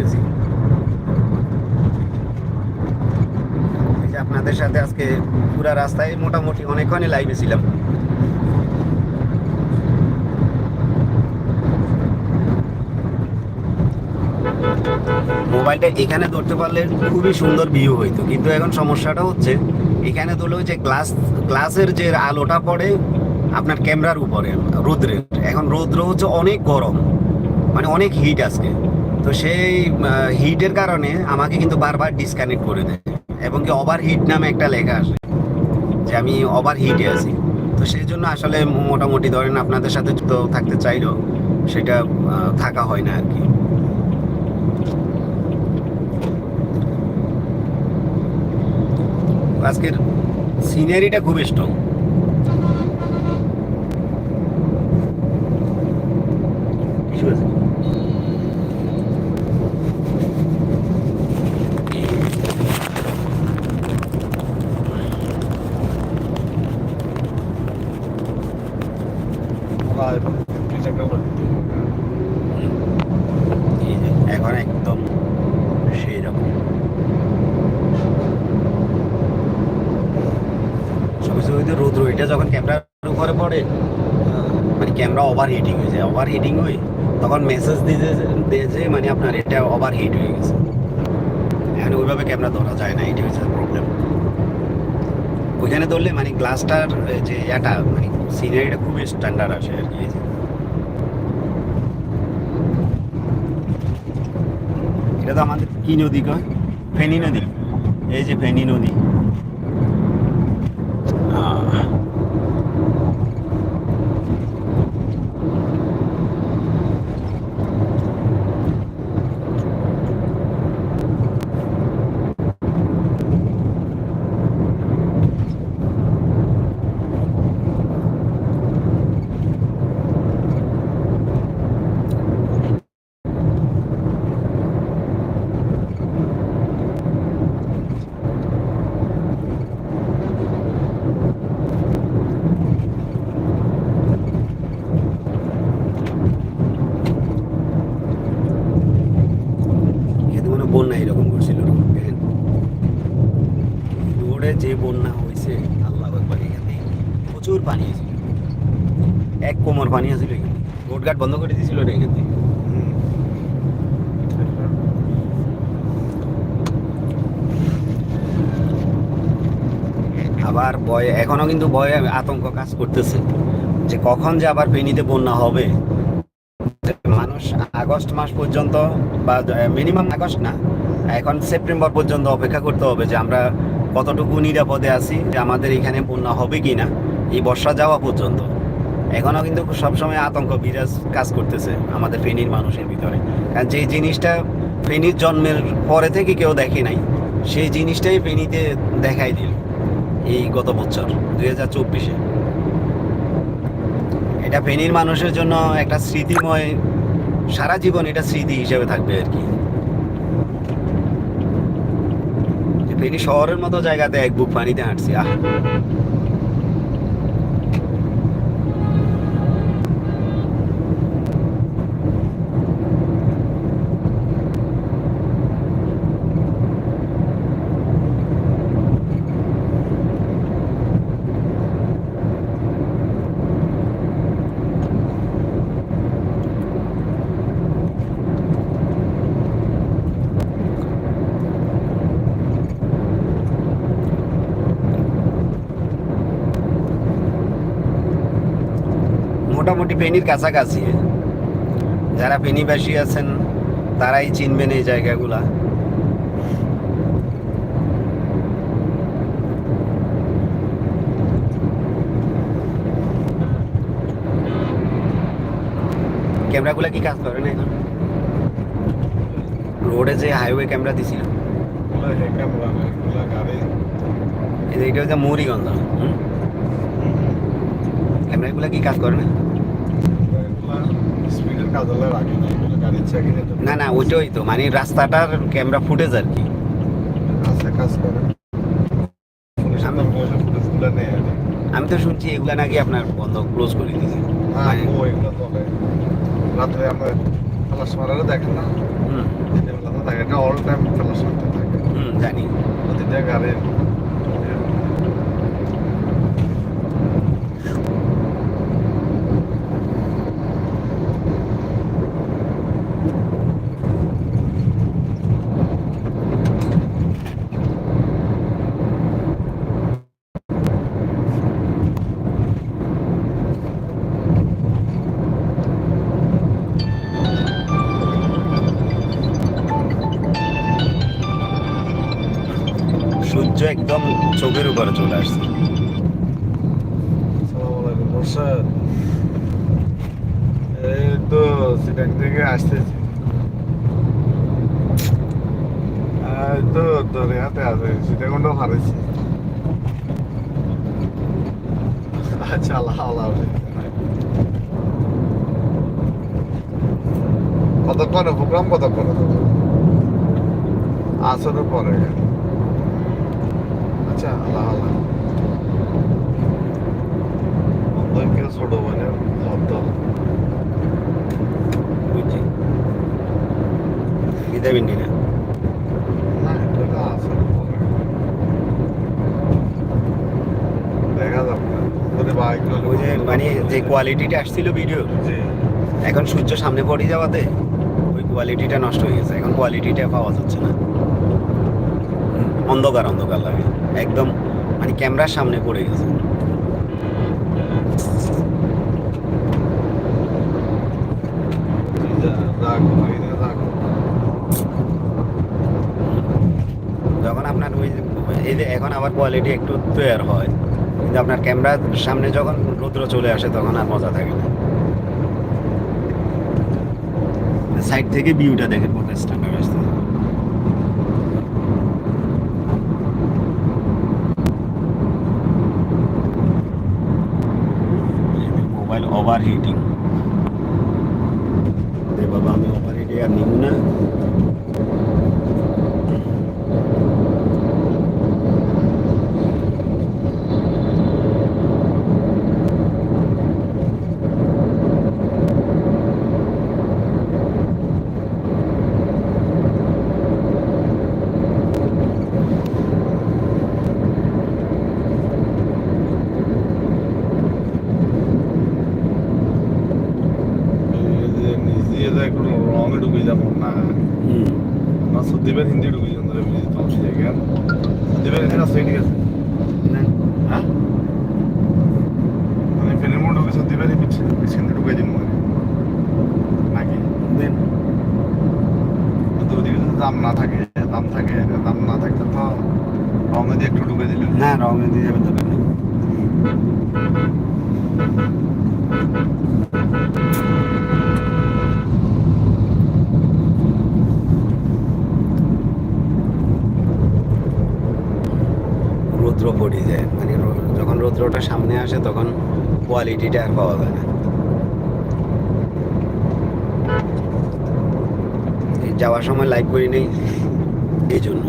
করতেছি। আপনাদের সাথে আজকে পুরা রাস্তায় মোটামুটি অনেকক্ষণই লাইভে ছিলাম। মোবাইলটা এখানে ধরতে পারলে খুবই সুন্দর ভিউ হইতো, কিন্তু এখন সমস্যাটা হচ্ছে এখানে ধরলেও যে গ্লাস গ্লাসের যে আলোটা পড়ে আপনার ক্যামেরার উপরে, রৌদ্রের। এখন রৌদ্র হচ্ছে অনেক গরম মানে অনেক হিট আজকে। তো সেই হিটের কারণে আমাকে কিন্তু বারবার ডিসকানেক্ট করে দেয় এবং কি ওভার হিট নামে একটা লেখা আসে যে আমি ওভার হিটে আছি। তো সেই জন্য আসলে মোটামুটি ধরেন আপনাদের সাথে তো থাকতে চাইলেও সেটা থাকা হয় না আর কি। আজকের সিনারিটা খুব স্ট্রং কিছু আছে? এখন একদম সেই রকম ছবিতে রৌদ্র, এটা যখন ক্যামেরার উপরে পড়ে মানে ক্যামেরা ওভার হিটিং হয়ে যায়। ওভার হিটিং হয়ে তখন মেসেজ দিয়ে যে মানে আপনার এটা ওভার হিট হয়ে গেছে। এখন ওইভাবে ক্যামেরা ধরা যায় না এটা প্রবলেম ওইখানে ধরলে মানে গ্লাসটার যে এটা মানে সিনারিটা খুবই স্ট্যান্ডার্ড আসে আর কি। এটা তো আমাদের কি নদী কয়? ফেনী নদী। এই যে ফেনী নদী আহ, এতে মানে বন্যা এরকম করছিল দেখেন রোডে যে বন্যা হয়েছে, আল্লাহ একবার এখানে প্রচুর পানি আছে। এক কোমর পানি আছিল এখানে। রোড ঘাট বন্ধ করে দিয়েছিল রে এখান আবার ভয়, এখনও কিন্তু ভয়ে আতঙ্ক কাজ করতেছে যে কখন যে আবার ফেনীতে বন্যা হবে। মানুষ আগস্ট মাস পর্যন্ত বা মিনিমাম আগস্ট না, এখন সেপ্টেম্বর পর্যন্ত অপেক্ষা করতে হবে যে আমরা কতটুকু নিরাপদে আছি, যে আমাদের এখানে বন্যা হবে কি না এই বর্ষা যাওয়া পর্যন্ত। এখনও কিন্তু সবসময় আতঙ্ক, বিরাজ কাজ করতেছে আমাদের ফেনীর মানুষের ভিতরে। কারণ যে জিনিসটা ফেনীর জন্মের পরে থেকে কেউ দেখে নাই, সেই জিনিসটাই ফেনীতে দেখাই দিল এই গত বছর, দুই হাজার চব্বিশে। এটা ফেনীর মানুষের জন্য একটা স্মৃতিময়, সারা জীবন এটা স্মৃতি হিসেবে থাকবে আর কি যে ফেনী শহরের মতো জায়গাতে এক বুক পানিতে হাঁটছি আহ। মোটামুটি ফেনীর কাছাকাছি। যারা ফেনীবাসী আছেন, তারাই চিনবেন এই জায়গাগুলা। ক্যামেরাগুলো কি কাজ করে না এখন? রোডে যে হাইওয়ে ক্যামেরা দিছিল এটা হচ্ছে হুম? ক্যামেরাগুলো কি কাজ করে না? না না ওইটাই তো মানে রাস্তাটার ক্যামেরা ফুটেজ আর কি। আমি তো শুনছি এগুলা নাকি আপনার বন্ধ ক্লোজ করে দিয়েছে রাত্রে আমরা খালাস মারারও দেখেন না। হুম। অল টাইম থাকে। হুম জানি। প্রতিটা গাড়ির একদম চোখের উপরে চলে আসছে। এই তো সিটাং থেকে আসতেছি। তো তোর হাতে আচ্ছা আল্লাহ আল্লাহ কতক্ষণ, প্রোগ্রাম কতক্ষণ? আসরের পরে। আচ্ছা আল্লাহ আল্লাহ। অন্ধকে ছোট মানে বুঝছি। বিদায় বিন্দি না? যে মানে যে কোয়ালিটিটা আসছিল ভিডিও এখন সূর্য সামনে পড়ে যাওয়াতে ওই কোয়ালিটিটা নষ্ট হয়ে গেছে। এখন কোয়ালিটিটা পাওয়া যাচ্ছে না। অন্ধকার অন্ধকার লাগে। একদম মানে ক্যামেরার সামনে পড়ে গেছে। যখন আপনার ওই এই যে এখন আবার কোয়ালিটি একটু তৈরি হয়, কিন্তু আপনার ক্যামেরার সামনে যখন রৌদ্র চলে আসে, তখন আর মজা থাকে না। সাইড থেকে ভিউটা দেখে কত ওভার হিটিং বাবা আমি ওভার আর নিব না নিজে একটু রঙে ঢুকে যাব না হুম সুদীপের হিন্দি ঢুকে যাব বুঝতে পারছি জায়গা সুদীপের হিন্দি আছে ঠিক আছে। হ্যাঁ? মানে ফিল্ম ঢুকে সুদীপের হিন্দি ঢুকে দিন মানে নাকি? দেন। তো ওদিকে দাম না থাকে দাম থাকে দাম না থাকলে তো রঙে দিয়ে একটু ঢুকে দিলে হ্যাঁ রং দিয়ে যাবে দরকার নেই রৌদ্র পড়ে যায় মানে রো- যখন রৌদ্রটা সামনে আসে তখন কোয়ালিটিটা আর পাওয়া যায় না। যাওয়ার সময় লাইক করি নেই এই জন্য।